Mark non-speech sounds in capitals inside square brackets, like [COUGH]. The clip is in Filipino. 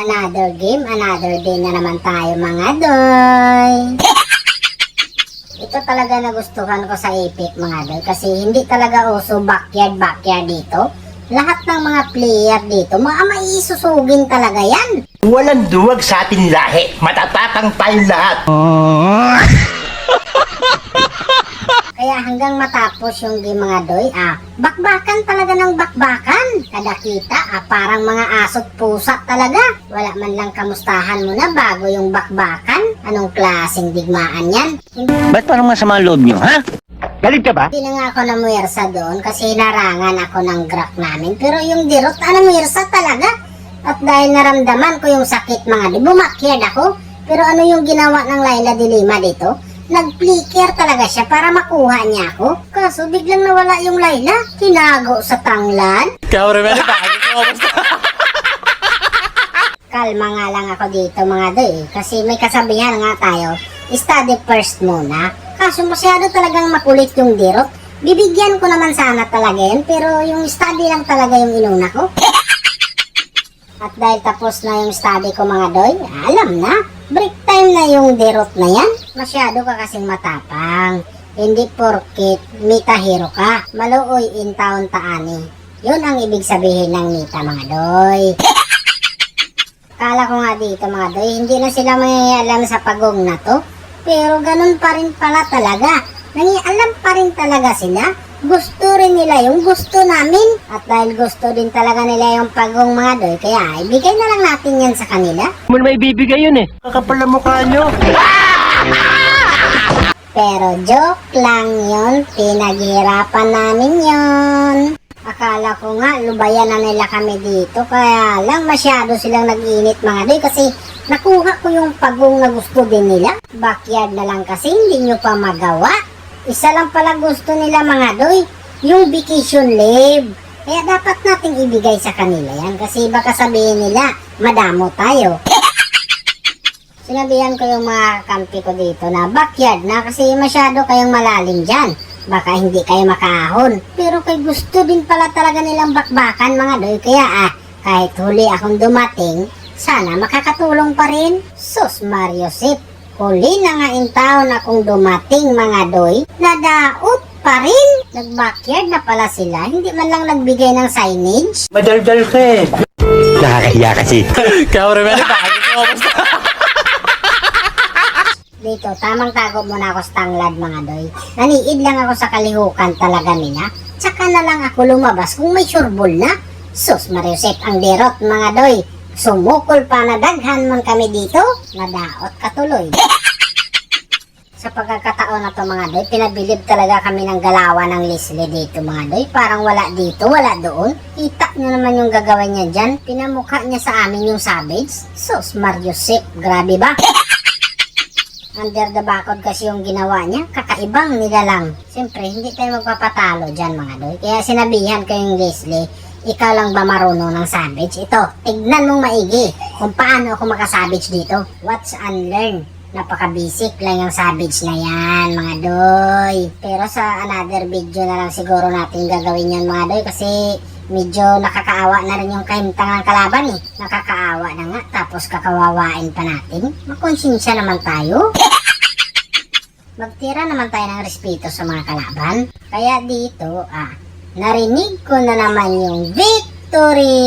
Another game, another day na naman tayo mga doy. [LAUGHS] Ito talaga nagustuhan ko sa Epic mga doy kasi hindi talaga uso backyard backyard dito. Lahat ng mga player dito, mga maisusugin talaga yan. Walang duwag sa ating lahi. Matatatang tayong lahat. [LAUGHS] Kaya hanggang matapos yung game mga doy, ah, bakbakan talaga ng bakbakan. Kada kita, ah, parang mga asot pusa talaga. Wala man lang kamustahan mo na bago yung bakbakan. Anong klaseng digmaan yan? Ba't parang masama ang loob nyo, ha? Galit ka ba? Hindi na nga ako namuwersa doon kasi narangan ako ng grak namin. Pero yung dirot, ano muwersa talaga? At dahil naramdaman ko yung sakit mga di, bumakyard ako. Pero ano yung ginawa ng Laila de Lima dito? Nag-flicker talaga siya para makuha niya ako. Kaso biglang nawala yung Laila. Tinago sa tanglad. Cameraman, bakit ko? Kalma nga lang ako dito mga doy. Kasi may kasabihan nga tayo, study first muna. Kaso masyado talagang makulit yung dirot. Bibigyan ko naman sana talaga yan, pero yung study lang talaga yung inuna ko. [LAUGHS] At dahil tapos na yung study ko mga doy, alam na, break time na yung dirot na yan. Masyado ka kasing matapang. Hindi porkit mita hero ka, maluoy in town taani. Yun ang ibig sabihin ng mita mga doy. [LAUGHS] Kala ko nga dito mga doy, hindi na sila may alam sa pagong na to. Pero ganun pa rin pala talaga. Nangialam pa rin talaga sila. Gusto rin nila yung gusto namin. At dahil gusto din talaga nila yung pagong mga doy, kaya ibigay na lang natin yan sa kanila. Na may bibigay yun eh. Kakapal ang mukha nyo. Pero joke lang yun, pinaghirapan namin yon. Akala ko nga, lubayan na nila kami dito, kaya lang masyado silang nag-init mga doy kasi nakuha ko yung pagong na gusto din nila. Backyard na lang kasi hindi nyo pa magawa. Isa lang pala gusto nila mga doy, yung vacation leave. Kaya dapat nating ibigay sa kanila yan kasi baka sabihin nila, madamo tayo. Sinabihan ko yung mga kampi ko dito na backyard na kasi masyado kayong malalim dyan. Baka hindi kayo makahon. Pero kay gusto din pala talaga nilang bakbakan mga doy. Kaya ah, kahit huli akong dumating, sana makakatulong pa rin. Sus Mario Sip, huli na nga in town akong dumating mga doy. Nadaot pa rin. Nag-backyard na pala sila. Hindi man lang nagbigay ng signage. Madaldal ka eh. Nakakahiya kasi. Cameraman, bakit ko? Dito, tamang tago muna ako sa tanglad mga doy. Naniid lang ako sa kalihukan talaga nila. Tsaka na lang ako lumabas kung may sureball na. Sus, Mariusep, ang derot mga doy. Sumukol pa na daghan man kami dito. Nadaot katuloy. [LAUGHS] sa pagkakataon na to mga doy, pinabilib talaga kami ng galawan ng Leslie dito mga doy. Parang wala dito, wala doon. Kita nyo naman yung gagawin niya dyan. Pinamukha niya sa amin yung savage. Sus, Mariusep, grabe ba? [LAUGHS] under the bakod kasi yung ginawa niya, kakaibang nilalang. Siyempre, hindi tayo magpapatalo dyan mga doy. Kaya sinabihan ko yung Leslie, ikaw lang ba marunong ng savage? Ito, tignan mong maigi kung paano ako makasavage dito. Watch and learn. Napaka-basic lang yung savage na yan, mga doy. Pero sa another video na lang siguro natin gagawin yan, mga doy, kasi medyo nakakaawa na rin yung kahimtang ng kalaban eh. Nakakaawa na nga, tapos kakawawain pa natin. Makonsensya naman tayo. Magtira naman tayo ng respeto sa mga kalaban. Kaya dito, ah, narinig ko na naman yung victory!